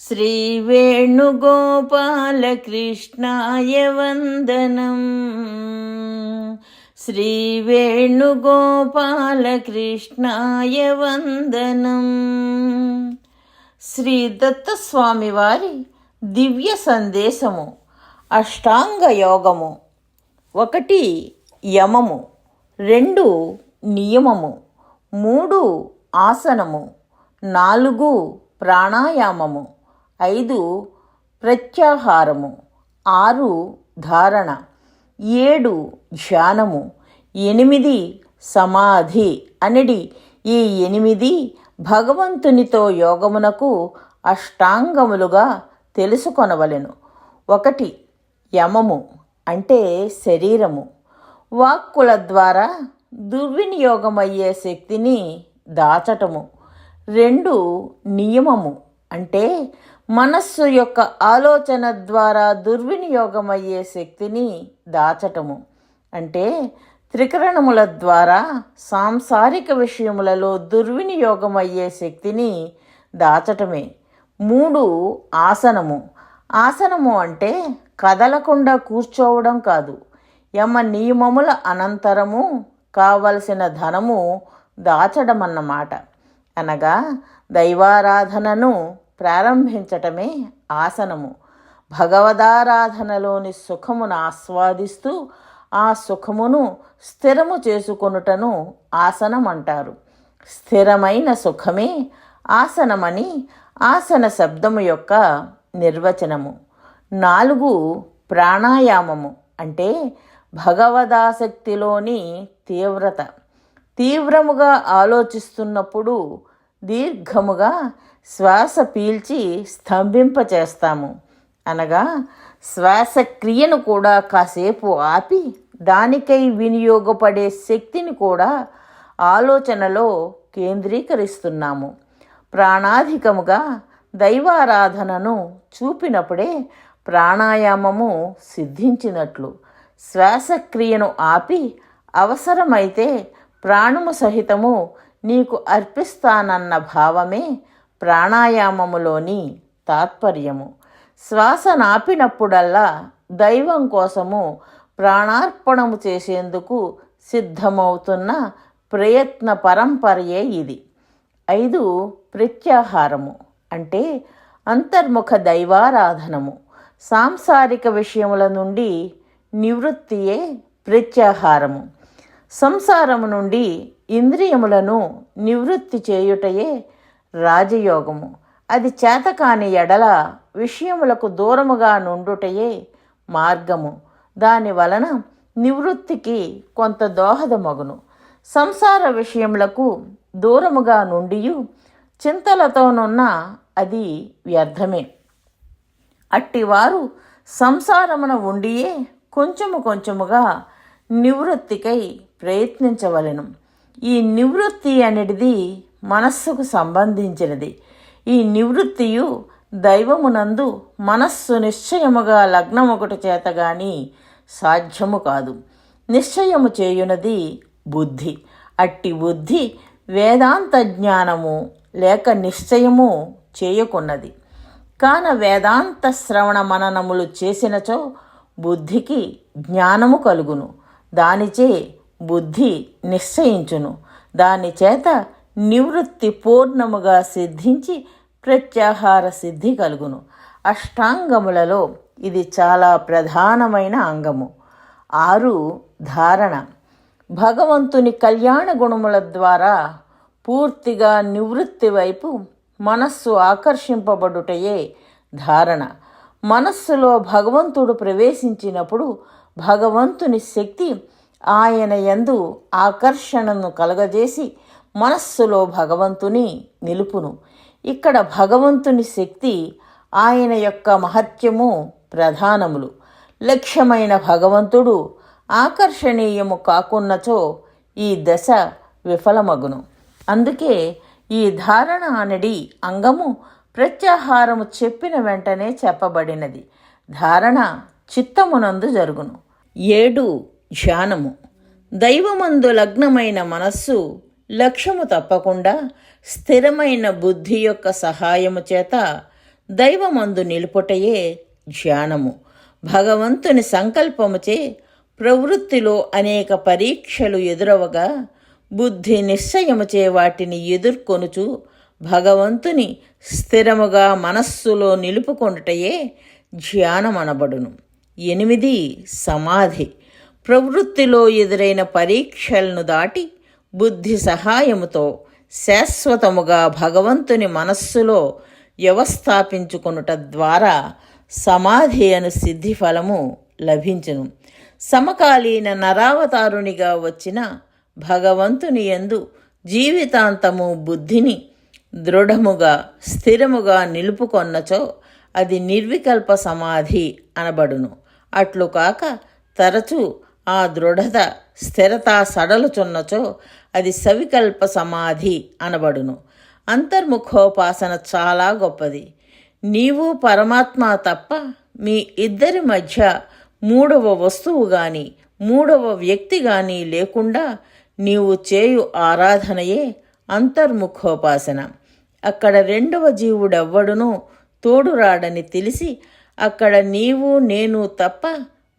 श्रीवेणुगोपालकृष्णाय वन्दनम् శ్రీవేణుగోపాలకృష్ణాయ వందనం శ్రీ దత్తస్వామి వారి దివ్య సందేశము అష్టాంగ యోగము ఒకటి యమము రెండు నియమము మూడు ఆసనము నాలుగు ప్రాణాయామము ఐదు ప్రత్యాహారము ఆరు ధారణ ఏడు ధ్యానము ఎనిమిది సమాధి అనిడి. ఈ ఎనిమిది భగవంతునితో యోగమునకు అష్టాంగములుగా తెలుసుకొనవలెను. ఒకటి యమము అంటే శరీరము. వాక్కుల ద్వారా దుర్వినియోగమయ్యే శక్తిని దాచటము. రెండు నియమము అంటే మనస్సు యొక్క ఆలోచన ద్వారా దుర్వినియోగమయ్యే శక్తిని దాచటము. అంటే త్రికరణముల ద్వారా సాంసారిక విషయములలో దుర్వినియోగమయ్యే శక్తిని దాచటమే. మూడు ఆసనము. ఆసనము అంటే కదలకుండా కూర్చోవడం కాదు. యమ నియమముల అనంతరము కావలసిన ధనము దాచడమన్నమాట. అనగా దైవారాధనను ప్రారంభించటమే ఆసనము. భగవదారాధనలోని సుఖమును ఆస్వాదిస్తూ ఆ సుఖమును స్థిరము చేసుకొనుటను ఆసనం అంటారు స్థిరమైన సుఖమే ఆసనమని ఆసన శబ్దము యొక్క నిర్వచనము. నాలుగు ప్రాణాయామము అంటే భగవదాసక్తిలోని తీవ్రత. తీవ్రముగా ఆలోచిస్తున్నప్పుడు దీర్ఘముగా శ్వాస పీల్చి స్తంభింపచేస్తాము. అనగా శ్వాసక్రియను కూడా కాసేపు ఆపి దానికై వినియోగపడే శక్తిని కూడా ఆలోచనలో కేంద్రీకరిస్తున్నాము. ప్రాణాధికముగా దైవారాధనను చూపినప్పుడే ప్రాణాయామము సిద్ధించినట్లు. శ్వాసక్రియను ఆపి అవసరమైతే ప్రాణము సహితము నీకు అర్పిస్తానన్న భావమే ప్రాణాయామములోని తాత్పర్యము. శ్వాస నాపినప్పుడల్లా దైవం కోసము ప్రాణార్పణము చేసేందుకు సిద్ధమవుతున్న ప్రయత్న పరంపరయే ఇది. ఐదు ప్రత్యాహారము అంటే అంతర్ముఖ దైవారాధనము. సాంసారిక విషయముల నుండి నివృత్తియే ప్రత్యాహారము. సంసారము నుండి ఇంద్రియములను నివృత్తి చేయుటయే రాజయోగము. అది చేతకాని ఎడల విషయములకు దూరముగా నుండుటయే మార్గము. దాని వలన నివృత్తికి కొంత దోహదమగును. సంసార విషయములకు దూరముగా నుండియు చింతలతోనున్న అది వ్యర్థమే. అట్టివారు సంసారమున ఉండియే కొంచెము కొంచెముగా నివృత్తికై ప్రయత్నించవలెను. ఈ నివృత్తి అనేది మనస్సుకు సంబంధించినది. ఈ నివృత్తియు దైవమునందు మనస్సు నిశ్చయముగా లగ్నమొకటి చేత గాని సాధ్యము కాదు. నిశ్చయము చేయునది బుద్ధి. అట్టి బుద్ధి వేదాంత జ్ఞానము లేక నిశ్చయము చేయకున్నది. కాన వేదాంత శ్రవణ మననములు చేసినచో బుద్ధికి జ్ఞానము కలుగును. దానిచే బుద్ధి నిశ్చయించును. దాని చేత నివృత్తి పూర్ణముగా సిద్ధించి ప్రత్యాహార సిద్ధి కలుగును. అష్టాంగములలో ఇది చాలా ప్రధానమైన అంగము. ఆరు ధారణ. భగవంతుని కళ్యాణ గుణముల ద్వారా పూర్తిగా నివృత్తి వైపు మనస్సు ఆకర్షింపబడుటయే ధారణ. మనస్సులో భగవంతుడు ప్రవేశించినప్పుడు భగవంతుని శక్తి ఆయన యందు ఆకర్షణను కలగజేసి మనస్సులో భగవంతుని నిలుపును. ఇక్కడ భగవంతుని శక్తి ఆయన యొక్క మహత్యము ప్రధానములు. లక్ష్యమైన భగవంతుడు ఆకర్షణీయము కాకున్నచో ఈ దశ విఫలమగును. అందుకే ఈ ధారణ అనడి అంగము ప్రత్యాహారము చెప్పిన వెంటనే చెప్పబడినది. ధారణ చిత్తమునందు జరుగును. ఏడు ధ్యానము. దైవమందు లగ్నమైన మనస్సు లక్ష్యము తప్పకుండా స్థిరమైన బుద్ధి యొక్క సహాయము చేత దైవమందు నిలుపుటయే ధ్యానము. భగవంతుని సంకల్పముచే ప్రవృత్తిలో అనేక పరీక్షలు ఎదురవగా బుద్ధి నిశ్చయముచే వాటిని ఎదుర్కొనుచు భగవంతుని స్థిరముగా మనస్సులో నిలుపుకొనుటయే ధ్యానమనబడును. ఎనిమిది సమాధి. ప్రవృత్తిలో ఎదురైన పరీక్షలను దాటి బుద్ధి సహాయముతో శాశ్వతముగా భగవంతుని మనస్సులో వ్యవస్థాపించుకొనుట ద్వారా సమాధి అను సిద్ధి ఫలము లభించును. సమకాలీన నరావతారునిగా వచ్చిన భగవంతుని యందు జీవితాంతము బుద్ధిని దృఢముగా స్థిరముగా నిలుపుకొన్నచో అది నిర్వికల్ప సమాధి అనబడును. అట్లు కాక తరచూ ఆ దృఢత స్థిరత సడలుచున్నచో అది సవికల్ప సమాధి అనబడును. అంతర్ముఖోపాసన చాలా గొప్పది. నీవు పరమాత్మ తప్ప మీ ఇద్దరి మధ్య మూడవ వస్తువు గాని మూడవ వ్యక్తి గాని లేకుండా నీవు చేయు ఆరాధనయే అంతర్ముఖోపాసన. అక్కడ రెండవ జీవుడెవ్వడునూ తోడురాడని తెలిసి అక్కడ నీవు నేను తప్ప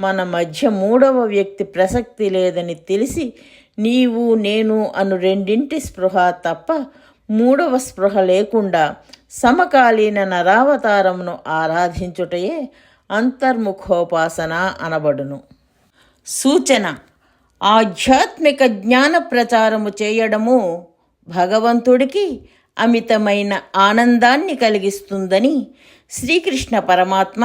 మన మధ్య మూడవ వ్యక్తి ప్రసక్తి లేదని తెలిసి నీవు నేను అను రెండింటి స్పృహ తప్ప మూడవ స్పృహ లేకుండా సమకాలీన నరావతారమును ఆరాధించుటయే అంతర్ముఖోపాసన అనబడును. సూచన ఆధ్యాత్మిక జ్ఞాన ప్రచారము చేయడము భగవంతుడికి అమితమైన ఆనందాన్ని కలిగిస్తుందని శ్రీకృష్ణ పరమాత్మ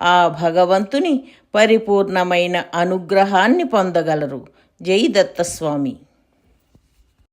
ఆ భగవంతుని పరిపూర్ణమైన అనుగ్రహాన్ని పొందగలరు. జై దత్తస్వామి.